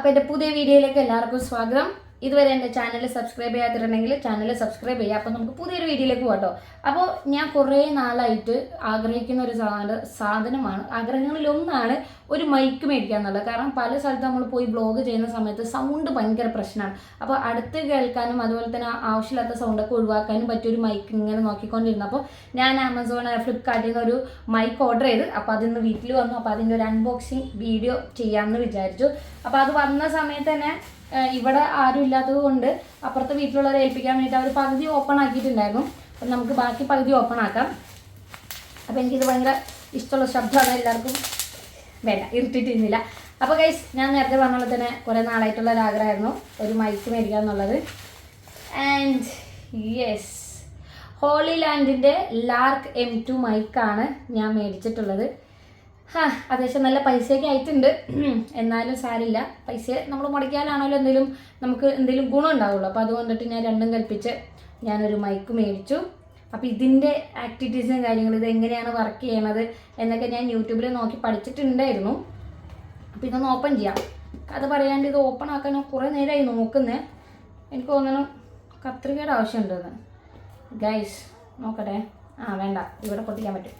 അപ്പോൾ എന്റെ പുതിയ വീഡിയോയിലേക്ക് എല്ലാവർക്കും സ്വാഗതം. ഇതുവരെ എന്റെ ചാനൽ സബ്സ്ക്രൈബ് ചെയ്യാത്തിട്ടുണ്ടെങ്കിൽ ചാനൽ സബ്സ്ക്രൈബ് ചെയ്യുക അപ്പോൾ നമുക്ക് പുതിയൊരു വീഡിയോയിലേക്ക് പോകാം അപ്പോൾ ഞാൻ കുറേ നാളായിട്ട് ആഗ്രഹിക്കുന്ന ഒരു സാധന സാധനമാണ്. ആഗ്രഹങ്ങളിലൊന്നാണ് ഒരു മൈക്ക് മേടിക്കുക എന്നുള്ളത് കാരണം പല സ്ഥലത്ത് നമ്മൾ പോയി ബ്ലോഗ് ചെയ്യുന്ന സമയത്ത് സൗണ്ട് ഭയങ്കര പ്രശ്നമാണ്. അപ്പോൾ അടുത്ത് കേൾക്കാനും അതുപോലെ തന്നെ ആവശ്യമില്ലാത്ത സൗണ്ടൊക്കെ ഒഴിവാക്കാനും പറ്റിയ ഒരു മൈക്ക് ഇങ്ങനെ നോക്കിക്കൊണ്ടിരുന്നപ്പോൾ ഞാൻ ആമസോൺ ഫ്ലിപ്കാർട്ടിൽ നിന്ന് ഒരു മൈക്ക് ഓർഡർ ചെയ്ത്. അപ്പോൾ അതിന്ന് വീട്ടിൽ വന്നു. അപ്പോൾ അതിന്റെ ഒരു അൺബോക്സിങ് വീഡിയോ ചെയ്യാമെന്ന് വിചാരിച്ചു. അപ്പോൾ അത് വന്ന സമയത്ത് തന്നെ ഇവിടെ ആരും ഇല്ലാത്തത് കൊണ്ട് അപ്പുറത്തെ വീട്ടിലുള്ളവരെ ഏൽപ്പിക്കാൻ വേണ്ടിയിട്ട് അവർ പകുതി ഓപ്പൺ ആക്കിയിട്ടുണ്ടായിരുന്നു. അപ്പം നമുക്ക് ബാക്കി പകുതി ഓപ്പൺ ആക്കാം. അപ്പോൾ എനിക്കിത് ഭയങ്കര ഇഷ്ടമുള്ള ശബ്ദമാണ് എല്ലാവർക്കും വേണ്ട ഇരുട്ടിട്ടിരുന്നില്ല. അപ്പോൾ ഗൈസ് ഞാൻ നേരത്തെ പറഞ്ഞ പോലെ തന്നെ കുറേ നാളായിട്ടുള്ള ഒരു ഒരു മൈക്ക് മേടിക്കുക എന്നുള്ളത്. ആൻഡ് യെസ് ഹോളി ലാൻഡിന്റെ ലാർക്ക് എം ടു മൈക്കാണ് ഞാൻ മേടിച്ചിട്ടുള്ളത്. ഹാ അത്യാവശ്യം നല്ല പൈസയൊക്കെ ആയിട്ടുണ്ട്. എന്നാലും സാരില്ല പൈസ നമ്മൾ മുടക്കിയാലാണല്ലോ എന്തെങ്കിലും നമുക്ക് എന്തെങ്കിലും ഗുണം ഉണ്ടാവുള്ളൂ. അപ്പോൾ അതുകൊണ്ടിട്ട് ഞാൻ രണ്ടും കൽപ്പിച്ച് ഞാനൊരു മൈക്ക് മേടിച്ചു. അപ്പോൾ ഇതിന്റെ ആക്ടിവിറ്റീസും കാര്യങ്ങളും ഇത് എങ്ങനെയാണ് വർക്ക് ചെയ്യണത് എന്നൊക്കെ ഞാൻ യൂട്യൂബിൽ നോക്കി പഠിച്ചിട്ടുണ്ടായിരുന്നു. അപ്പോൾ ഇതൊന്ന് ഓപ്പൺ ചെയ്യാം. കഥ പറയാണ്ട് ഇത് ഓപ്പൺ ആക്കാൻ കുറേ നേരമായി നോക്കുന്നേ. എനിക്ക് തോന്നണം കത്രികയുടെ ആവശ്യമുണ്ടെന്ന്. ഗൈസ് നോക്കട്ടെ. ആ വേണ്ട. ഇവിടെ പൊട്ടിക്കാൻ പറ്റും.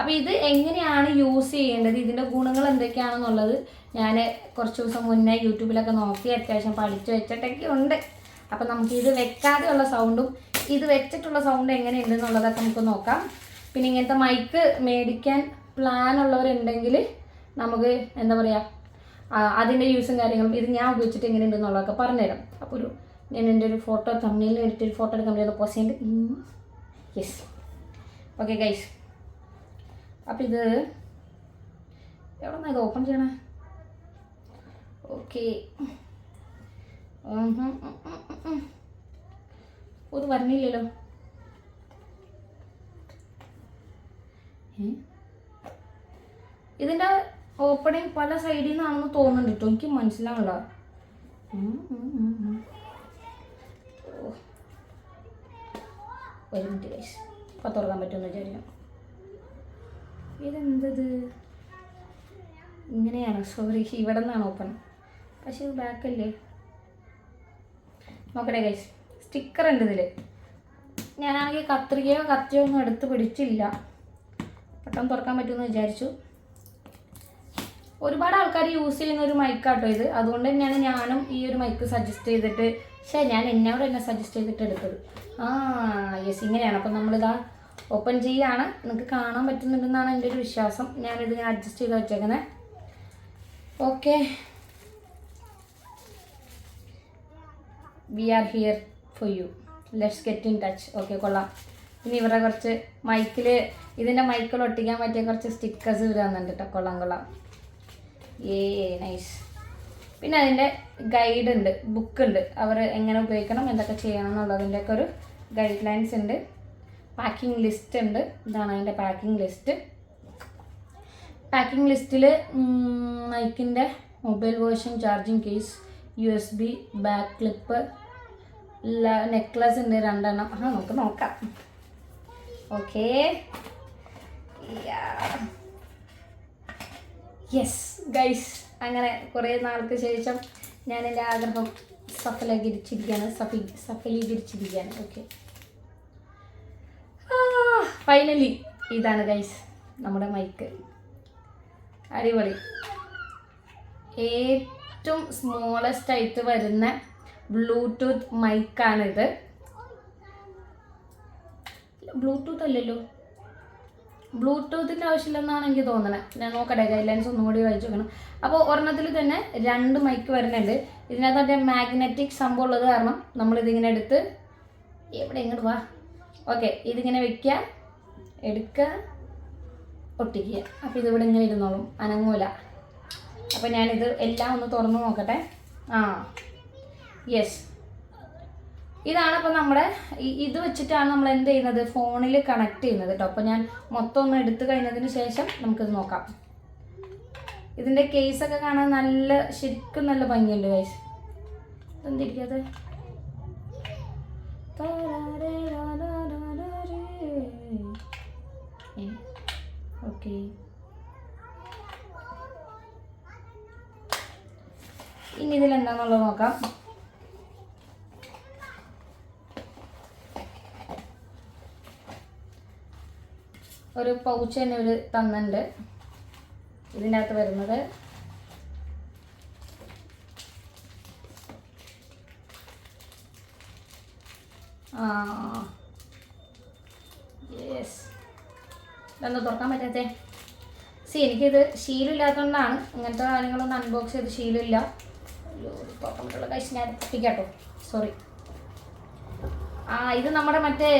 അപ്പോൾ ഇത് എങ്ങനെയാണ് യൂസ് ചെയ്യേണ്ടത്? ഇതിന്റെ ഗുണങ്ങൾ എന്തൊക്കെയാണെന്നുള്ളത് ഞാൻ കുറച്ച് ദിവസം മുന്നേ യൂട്യൂബിലൊക്കെ നോക്കി അത്യാവശ്യം പഠിച്ചു വെച്ചിട്ടൊക്കെ ഉണ്ട്. അപ്പോൾ നമുക്ക് ഇത് വെക്കാതെയുള്ള സൗണ്ടും ഇത് വെച്ചിട്ടുള്ള സൗണ്ട് എങ്ങനെയുണ്ട് എന്നുള്ളതൊക്കെ നമുക്ക് നോക്കാം. പിന്നെ ഇങ്ങനത്തെ മൈക്ക് മേടിക്കാൻ പ്ലാൻ ഉള്ളവരുണ്ടെങ്കിൽ നമുക്ക് എന്താ പറയുക അതിന്റെ യൂസും കാര്യങ്ങളും ഇത് ഞാൻ ഉപയോഗിച്ചിട്ട് എങ്ങനെയുണ്ടെന്നുള്ളതൊക്കെ പറഞ്ഞുതരാം. അപ്പോൾ ഒരു ഞാൻ എന്റെ ഒരു ഫോട്ടോ തമ്മിൽ എടുത്ത് ഒരു ഫോട്ടോ എടുക്കാൻ പറ്റിയത് പോസ്റ്റ് യെസ് ഓക്കെ ഗൈസ് അപ്പം ഇത് എവിടെ നിന്നാണ് ഇത് ഓപ്പൺ ചെയ്യണേ? ഓക്കെ ഇത് വരണില്ലല്ലോ? ഇതിന്റെ ഓപ്പണിങ് പല സൈഡിൽ നിന്നാണെന്ന് തോന്നുന്നുണ്ട് കേട്ടോ എനിക്ക് മനസ്സിലാവണ്ട. ഒരു മിനിറ്റ് ഗൈസ് അപ്പം തുറക്കാൻ പറ്റുമെന്ന് വിചാരിക്കാം ഇതെന്തത്? ഇങ്ങനെയാണോ? സോറി ഇവിടെ നിന്നാണ് ഓപ്പൺ പക്ഷേ ബാക്കല്ലേ നോക്കട്ടെ ഗൈസ് സ്റ്റിക്കർ ഉണ്ട് ഇതിൽ ഞാനാണെങ്കിൽ കത്രികയോ കത്തിയോ ഒന്നും എടുത്ത് പിടിച്ചില്ല. പെട്ടെന്ന് തുറക്കാൻ പറ്റുമെന്ന് വിചാരിച്ചു. ഒരുപാട് ആൾക്കാർ യൂസ് ചെയ്യുന്ന ഒരു മൈക്കാട്ടോ ഇത്. അതുകൊണ്ട് തന്നെയാണ് ഞാനും ഈ ഒരു മൈക്ക് സജസ്റ്റ് ചെയ്തിട്ട് ശരി ഞാൻ എന്നോട് തന്നെ സജസ്റ്റ് ചെയ്തിട്ട് എടുത്തത്. ആ യെസ് ഇങ്ങനെയാണ്. അപ്പം നമ്മളിതാ ഓപ്പൺ ചെയ്യാണ്. നിങ്ങൾക്ക് കാണാൻ പറ്റുന്നുണ്ടെന്നാണ് എന്റെ ഒരു വിശ്വാസം. ഞാനിത് ഇങ്ങനെ അഡ്ജസ്റ്റ് ചെയ്ത് വെച്ചേക്കുന്നത് okay we are here for you let's get in touch okay കൊള്ളാം. ഇനി ഇവരുടെ കുറച്ച് മൈക്കിൽ ഇതിന്റെ മൈക്കിൽ ഒട്ടിക്കാൻ പറ്റിയ കുറച്ച് സ്റ്റിക്കേഴ്സ് വരാമെന്നുണ്ട് കേട്ടോ കൊള്ളാം കൊള്ളാം. ഏ നൈസ് പിന്നെ അതിന്റെ ഗൈഡ് ഉണ്ട് ബുക്ക് ഉണ്ട്. അവർ എങ്ങനെ ഉപയോഗിക്കണം എന്തൊക്കെ ചെയ്യണം എന്നുള്ളതിന്റെയൊക്കെ ഒരു ഗൈഡ് ലൈൻസ് ഉണ്ട്. പാക്കിംഗ് ലിസ്റ്റ് ഉണ്ട്. ഇതാണ് അതിന്റെ പാക്കിംഗ് ലിസ്റ്റ് പാക്കിംഗ് ലിസ്റ്റിൽ മൈക്കിന്റെ mobile version charging case U S B back clip necklace ഉണ്ട് രണ്ടെണ്ണം. ആ നമുക്ക് നോക്കാം. ഓക്കേ യെസ് ഗൈസ് അങ്ങനെ കുറേ നാൾക്ക് ശേഷം ഞാൻ എന്റെ ആഗ്രഹം സഫലീകരിച്ചിരിക്കുകയാണ്. സഫീ സഫലീകരിച്ചിരിക്കുകയാണ്. ഓക്കെ ഫൈനലി ഇതാണ് ഗൈസ് നമ്മുടെ മൈക്ക് അടിപൊളി. ഏറ്റവും സ്മോളസ്റ്റ് ആയിട്ട് വരുന്ന ബ്ലൂടൂത്ത് മൈക്കാണിത് ബ്ലൂടൂത്ത് അല്ലല്ലോ. ബ്ലൂടൂത്തിന്റെ ആവശ്യമില്ലെന്നാണ് എനിക്ക് തോന്നുന്നത് ഞാൻ നോക്കട്ടെ ഗൈഡ് ലൈൻസ് ഒന്നും കൂടി വായിച്ചു നോക്കണം. അപ്പോൾ ഒരെണ്ണത്തിൽ തന്നെ രണ്ട് മൈക്ക് വരുന്നുണ്ട്. ഇതിനകത്ത് അതിന്റെ മാഗ്നറ്റിക് സംഭവം ഉള്ളത് കാരണം നമ്മളിതിങ്ങനെ എടുത്ത് എവിടെ ഇങ്ങോട്ട് വാ. ഓക്കെ ഇതിങ്ങനെ വെക്കുക എടുക്കുക ഒട്ടിക്കുക. അപ്പോൾ ഇതിവിടെ ഇങ്ങനെ ഇരുന്നോളും. അനങ്ങൂല. അപ്പോൾ ഞാനിത് എല്ലാം ഒന്ന് തുറന്ന് നോക്കട്ടെ. ആ. യെസ് ഇതാണ് അപ്പോൾ നമ്മുടെ ഇത് വെച്ചിട്ടാണ് നമ്മൾ എന്ത് ചെയ്യുന്നത്? ഫോണിൽ കണക്ട് ചെയ്യുന്നത് കേട്ടോ അപ്പോൾ ഞാൻ മൊത്തം ഒന്ന് എടുത്തു കഴിഞ്ഞതിന് ശേഷം നമുക്കിത് നോക്കാം. ഇതിന്റെ കേസൊക്കെ കാണാൻ നല്ല ശരിക്കും നല്ല ഭംഗിയുണ്ട് ഗൈസ് എന്തിരിക്കത് ഓക്കെ ഇനി ഇതിൽ എന്താണെന്നുള്ളത് നോക്കാം. ഒരു പൗച്ച് തന്നെ ഒരു തന്നുണ്ട് ഇതിന്റെ അകത്ത് വരുന്നത്. യെസ് ഇതൊന്ന് തുറക്കാൻ പറ്റാത്തേ? സി എനിക്കിത് ശീലമില്ലാത്തതുകൊണ്ടാണ് ഇങ്ങനത്തെ കാര്യങ്ങളൊന്നും അൺബോക്സ് ചെയ്ത് ശീലമില്ല. തുറക്കാൻ കഴിച്ച് ഞാൻ എത്തിക്കാട്ടോ സോറി ആ ഇത് നമ്മുടെ മറ്റേ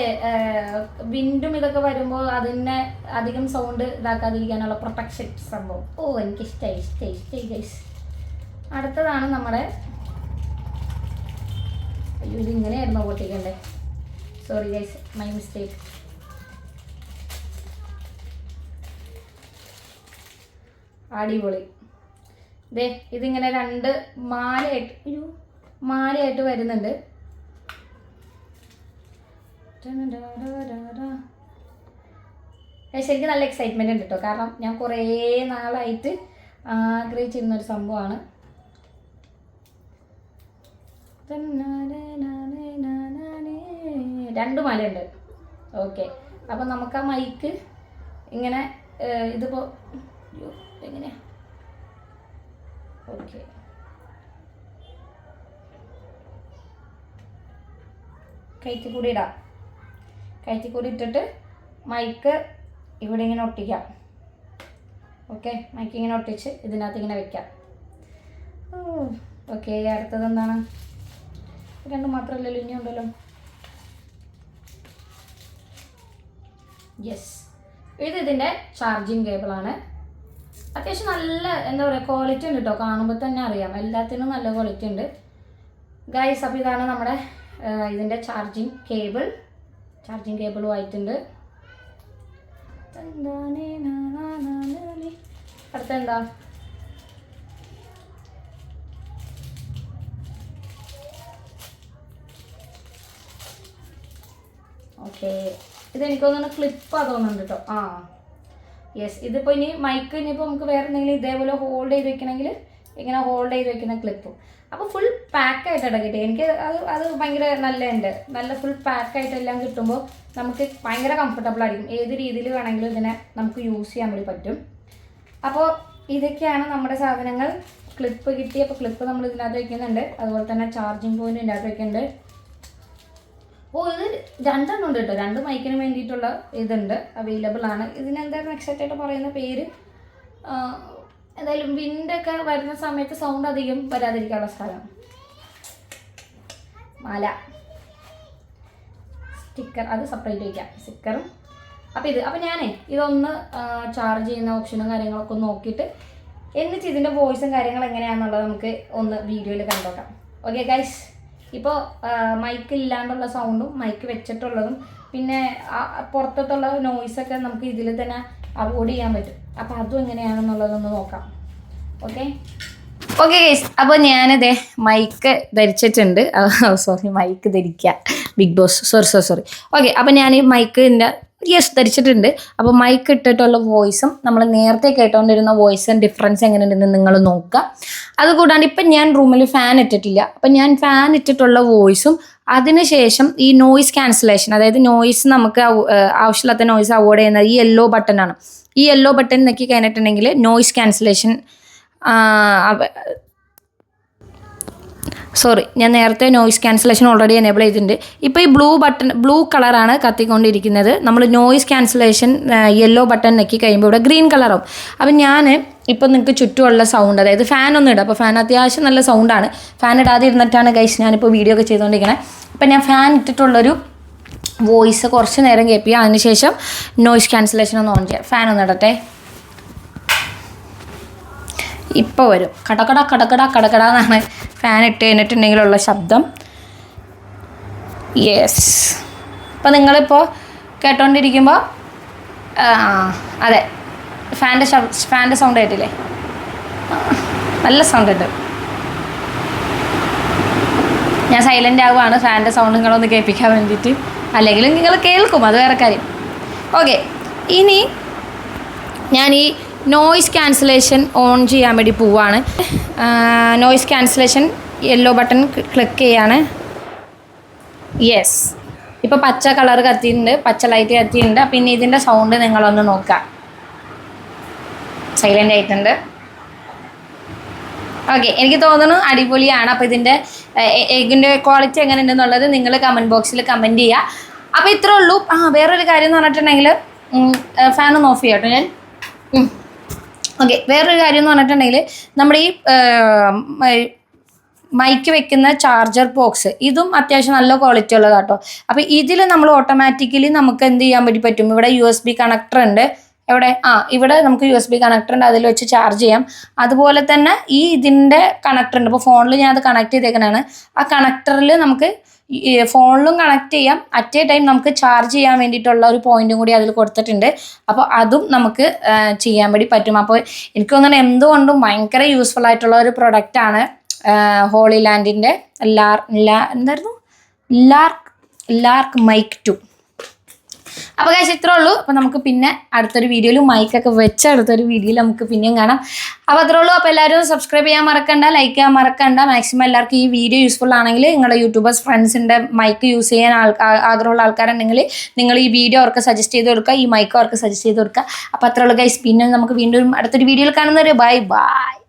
വിൻഡും ഇതൊക്കെ വരുമ്പോൾ അതിനെ അധികം സൗണ്ട് ഇതാക്കാതിരിക്കാനുള്ള പ്രൊട്ടക്ഷൻ സംഭവം. ഓ എനിക്ക് ഇഷ്ടമായി ഇഷ്ടമായി ഇഷ്ടമായി ഗൈസ് അടുത്തതാണ് നമ്മുടെ അയ്യോ ഇത് ഇങ്ങനെയായിരുന്നു പൊട്ടിക്കണ്ടേ? സോറി ഗൈസ് മൈ മിസ്റ്റേക്ക് അടിപൊളി. ദേ ഇതിങ്ങനെ രണ്ട് മാലയായിട്ട് അയ്യോ മാലയായിട്ട് വരുന്നുണ്ട്. ശരിക്കും നല്ല എക്സൈറ്റ്മെന്റ് ഉണ്ട് കേട്ടോ കാരണം ഞാൻ കുറേ നാളായിട്ട് ആഗ്രഹിച്ചിരുന്ന ഒരു സംഭവമാണ്. രണ്ട് മലയുണ്ട്. ഓക്കെ. അപ്പം നമുക്ക് ആ മൈക്ക് ഇങ്ങനെ ഇതിപ്പോൾ ഇതിപ്പോ അയ്യോ, എങ്ങനെയാ ഓക്കെ. കയറ്റിക്കൂടി ഇടാം കയറ്റിക്കൂടി ഇട്ടിട്ട് മൈക്ക് ഇവിടെ ഇങ്ങനെ ഒട്ടിക്കാം. ഓക്കെ മൈക്ക് ഇങ്ങനെ ഒട്ടിച്ച് ഇതിനകത്ത് ഇങ്ങനെ വെക്കാം. ഓക്കെ അടുത്തത് എന്താണ്? രണ്ട് മാത്രമല്ലല്ലോ ഇനി ഉണ്ടല്ലോ. യെസ് ഇത് ഇതിന്റെ ചാർജിങ് കേബിളാണ് അത്യാവശ്യം നല്ല എന്താ പറയുക ക്വാളിറ്റി ഉണ്ട് കേട്ടോ കാണുമ്പോൾ തന്നെ അറിയാം. എല്ലാത്തിനും നല്ല ക്വാളിറ്റി ഉണ്ട്. ഗൈസ് അപ്പോൾ ഇതാണ് നമ്മുടെ ആ, ഇതിന്റെ ചാർജിങ് കേബിൾ ചാർജിങ് കേബിളും ആയിട്ടുണ്ട് അടുത്തെന്താ? ഓക്കെ ഇത് എനിക്ക് തോന്നുന്നു ക്ലിപ്പാ തോന്നുന്നുണ്ട് കേട്ടോ ആ. യെസ് ഇതിപ്പോൾ ഇനി മൈക്ക് ഇനിയിപ്പോൾ നമുക്ക് വേറെ എന്തെങ്കിലും ഇതേപോലെ ഹോൾഡ് ചെയ്ത് വെക്കണമെങ്കിൽ ഇങ്ങനെ ഹോൾഡ് ചെയ്ത് വെക്കുന്ന ക്ലിപ്പും അപ്പോൾ ഫുൾ പാക്കായിട്ടാണ് കിട്ടിയത്. എനിക്ക് അത് അത് ഭയങ്കര നല്ല ഉണ്ട് നല്ല ഫുൾ പാക്കായിട്ടെല്ലാം കിട്ടുമ്പോൾ നമുക്ക് ഭയങ്കര കംഫർട്ടബിൾ ആയിരിക്കും. ഏത് രീതിയിൽ വേണമെങ്കിലും ഇതിനെ നമുക്ക് യൂസ് ചെയ്യാൻ വേണ്ടി പറ്റും. അപ്പോൾ ഇതൊക്കെയാണ് നമ്മുടെ സാധനങ്ങൾ. ക്ലിപ്പ് കിട്ടി. അപ്പോൾ ക്ലിപ്പ് നമ്മൾ ഇതിനകത്ത് വെക്കുന്നുണ്ട്. അതുപോലെ തന്നെ ചാർജിങ് പോയിന്റ് ഇതിനകത്ത് വെക്കുന്നുണ്ട്. ഓ ഇത് രണ്ടെണ്ണം ഉണ്ട് കേട്ടോ. രണ്ട് മൈക്കിന് വേണ്ടിയിട്ടുള്ള ഇതുണ്ട്. അവൈലബിൾ ആണ്. ഇതിനെന്തായിരുന്നു എക്സാക്റ്റ് ആയിട്ട് പറയുന്ന പേര്? എന്തായാലും വിൻഡൊക്കെ വരുന്ന സമയത്ത് സൗണ്ട് അധികം വരാതിരിക്കാനുള്ള സ്ഥലം. മല. സ്റ്റിക്കർ അത് സെപ്പറേറ്റ് വയ്ക്കാം. സ്റ്റിക്കറും അപ്പോൾ ഇത് അപ്പോൾ ഞാനേ ഇതൊന്ന് ചാർജ് ചെയ്യുന്ന ഓപ്ഷനും കാര്യങ്ങളൊക്കെ ഒന്ന് നോക്കിയിട്ട് എന്നിട്ട് ഇതിന്റെ വോയിസും കാര്യങ്ങളും എങ്ങനെയാണെന്നുള്ളത് നമുക്ക് ഒന്ന് വീഡിയോയിൽ കണ്ടോക്കാം. ഓക്കെ ഗൈസ് ഇപ്പോൾ മൈക്ക് ഇല്ലാണ്ടുള്ള സൗണ്ടും മൈക്ക് വെച്ചിട്ടുള്ളതും പിന്നെ പുറത്തുള്ള നോയ്സൊക്കെ നമുക്ക് ഇതിൽ തന്നെ അവോയ്ഡ് ചെയ്യാൻ പറ്റും. അപ്പോൾ അതും എങ്ങനെയാണെന്നുള്ളതൊന്ന് നോക്കാം. ഓക്കെ ഓക്കെ ഗൈസ് അപ്പോൾ ഞാനിതേ മൈക്ക് ധരിച്ചിട്ടുണ്ട്. സോറി മൈക്ക് ധരിക്കുക big boss sorry sorry sorry okay അപ്പോൾ ഞാൻ ഈ മൈക്കിന്റെ യെസ് ധരിച്ചിട്ടുണ്ട്. അപ്പോൾ മൈക്ക് ഇട്ടിട്ടുള്ള വോയിസും നമ്മൾ നേരത്തെ കേട്ടോണ്ടിരുന്ന വോയിസും ഡിഫറൻസ് എങ്ങനെയുണ്ടെന്ന് നിങ്ങൾ നോക്കുക. അതുകൂടാണ്ട് ഇപ്പം ഞാൻ റൂമിൽ ഫാൻ ഇട്ടിട്ടില്ല. അപ്പം ഞാൻ ഫാൻ ഇട്ടിട്ടുള്ള വോയിസും അതിനുശേഷം ഈ നോയിസ് ക്യാൻസലേഷൻ അതായത് നോയിസ് നമുക്ക് ആവശ്യമില്ലാത്ത നോയിസ് അവോയ്ഡ് ചെയ്യുന്നത് ഈ യെല്ലോ ബട്ടനാണ് ഈ യെല്ലോ ബട്ടൺ നോക്കി കഴിഞ്ഞിട്ടുണ്ടെങ്കിൽ നോയിസ് ക്യാൻസലേഷൻ സോറി ഞാൻ നേരത്തെ നോയിസ് ക്യാൻസലേഷൻ ഓൾറെഡി എനേബിൾ ചെയ്തിട്ടുണ്ട്. ഇപ്പോൾ ഈ ബ്ലൂ ബട്ടൺ ബ്ലൂ കളറാണ് കത്തിക്കൊണ്ടിരിക്കുന്നത്. നമ്മൾ നോയിസ് ക്യാൻസലേഷൻ യെല്ലോ ബട്ടൺ നെക്കി കഴിയുമ്പോൾ ഇവിടെ ഗ്രീൻ കളറാവും അപ്പം ഞാൻ ഇപ്പം നിങ്ങൾക്ക് ചുറ്റുമുള്ള സൗണ്ട് അതായത് ഫാൻ ഒന്നും ഇടാം. അപ്പോൾ ഫാൻ അത്യാവശ്യം നല്ല സൗണ്ടാണ് ഫാൻ ഇടാതെ ഇരുന്നിട്ടാണ് ഗൈസ് ഞാനിപ്പോൾ വീഡിയോ ഒക്കെ ചെയ്തുകൊണ്ടിരിക്കുന്നത് അപ്പം ഞാൻ ഫാൻ ഇട്ടിട്ടുള്ളൊരു വോയിസ് കുറച്ച് നേരം കേൾപ്പിക്കുക അതിനുശേഷം നോയിസ് ക്യാൻസലേഷൻ ഒന്ന് ഓൺ ചെയ്യാം. ഫാൻ ഒന്ന് ഇടട്ടെ. ഇപ്പോൾ വരും. കടക്കട കടക്കട കടക്കട എന്നാണ്. ഫാൻ ഇട്ട് കഴിഞ്ഞിട്ടുണ്ടെങ്കിലുള്ള ശബ്ദം. യെസ് അപ്പോൾ നിങ്ങളിപ്പോൾ കേട്ടോണ്ടിരിക്കുമ്പോൾ അതെ. ഫാന്റെ ഫാന്റെ സൗണ്ട് കേട്ടില്ലേ? നല്ല സൗണ്ട് ഉണ്ട്. ഞാൻ സൈലന്റ് ആവുകയാണ് ഫാന്റെ സൗണ്ട് നിങ്ങളൊന്ന് കേൾപ്പിക്കാൻ വേണ്ടിയിട്ട്. അല്ലെങ്കിൽ നിങ്ങൾ കേൾക്കും. അത് വേറെ കാര്യം. ഓക്കെ ഇനി ഞാൻ ഈ നോയിസ് ക്യാൻസലേഷൻ ഓൺ ചെയ്യാൻ വേണ്ടി പോവാണ്. Noise cancellation yellow button click ചെയ്യാണ്. യെസ് ഇപ്പോൾ പച്ച കളർ കത്തിയിട്ടുണ്ട് പച്ച ലൈറ്റ് കത്തിയിട്ടുണ്ട്. പിന്നെ ഇതിന്റെ സൗണ്ട് നിങ്ങളൊന്ന് നോക്കാം സൈലന്റ് ആയിട്ടുണ്ട്. ഓക്കെ എനിക്ക് തോന്നുന്നു അടിപൊളിയാണ്. അപ്പോൾ ഇതിന്റെ എഗിന്റെ ക്വാളിറ്റി എങ്ങനെ ഉണ്ടെന്നുള്ളത് നിങ്ങൾ കമന്റ് ബോക്സിൽ കമന്റ് ചെയ്യുക. അപ്പോൾ ഇത്രേ ഉള്ളൂ. ആ വേറൊരു കാര്യം എന്ന് പറഞ്ഞിട്ടുണ്ടെങ്കിൽ ഫാനൊന്ന് ഓഫ് ചെയ്യാം കേട്ടോ ഞാൻ. ഓക്കെ വേറൊരു കാര്യം എന്ന് പറഞ്ഞിട്ടുണ്ടെങ്കിൽ നമ്മുടെ ഈ മൈക്ക് വെക്കുന്ന ചാർജർ ബോക്സ് ഇതും അത്യാവശ്യം നല്ല ക്വാളിറ്റി ഉള്ളത് കേട്ടോ അപ്പോൾ ഇതിൽ നമ്മൾ ഓട്ടോമാറ്റിക്കലി നമുക്ക് എന്ത് ചെയ്യാൻ വേണ്ടി പറ്റും? ഇവിടെ യു എസ് ബി കണക്ടർ ഉണ്ട്. എവിടെ? ആ ഇവിടെ നമുക്ക് യു എസ് ബി കണക്ടർ ഉണ്ട്. അതിൽ വെച്ച് ചാർജ് ചെയ്യാം. അതുപോലെ തന്നെ ഈ ഇതിന്റെ കണക്ടർ ഉണ്ട്. ഇപ്പോൾ ഫോണിൽ ഞാൻ അത് കണക്ട് ചെയ്തേക്കണാണ് ആ കണക്ടറിൽ നമുക്ക് ഫോണിലും കണക്ട് ചെയ്യാം. അറ്റ് എ ടൈം നമുക്ക് ചാർജ് ചെയ്യാൻ വേണ്ടിയിട്ടുള്ള ഒരു പോയിന്റും കൂടി അതിൽ കൊടുത്തിട്ടുണ്ട്. അപ്പോൾ അതും നമുക്ക് ചെയ്യാൻ വേണ്ടി പറ്റും. അപ്പോൾ എനിക്ക് തോന്നുന്നത് എന്തുകൊണ്ടും ഭയങ്കര യൂസ്ഫുൾ ആയിട്ടുള്ള ഒരു പ്രൊഡക്റ്റാണ് ഹോളി ലാൻഡിന്റെ ലാർ ലാ എന്തായിരുന്നു? ലാർക്ക് ലാർക്ക് മൈക്ക് ടു അപ്പോൾ കാശ് ഇത്രേ ഉള്ളൂ. അപ്പോൾ നമുക്ക് പിന്നെ അടുത്തൊരു വീഡിയോയിൽ മൈക്കൊക്കെ വെച്ച അടുത്തൊരു വീഡിയോയിൽ നമുക്ക് പിന്നെയും കാണാം. അപ്പോൾ അത്രേ ഉള്ളൂ. അപ്പോൾ എല്ലാവരും സബ്സ്ക്രൈബ് ചെയ്യാൻ മറക്കണ്ട ലൈക്ക് ചെയ്യാൻ മറക്കണ്ട. മാക്സിമം എല്ലാവർക്കും ഈ വീഡിയോ യൂസ്ഫുൾ ആണെങ്കിൽ നിങ്ങളുടെ യൂട്യൂബേഴ്സ് ഫ്രണ്ട്സിന്റെ മൈക്ക് യൂസ് ചെയ്യാൻ ആഗ്രഹമുള്ള ആൾക്കാരുണ്ടെങ്കിൽ നിങ്ങൾ ഈ വീഡിയോ അവർക്ക് സജസ്റ്റ് ചെയ്ത് കൊടുക്കുക ഈ മൈക്ക് അവർക്ക് സജസ്റ്റ് ചെയ്ത് കൊടുക്കുക. അപ്പോൾ അത്രേ ഉള്ളൂ ഗൈസ് പിന്നെ നമുക്ക് വീണ്ടും അടുത്തൊരു വീഡിയോയിൽ കാണുന്നവർ ബൈ ബൈ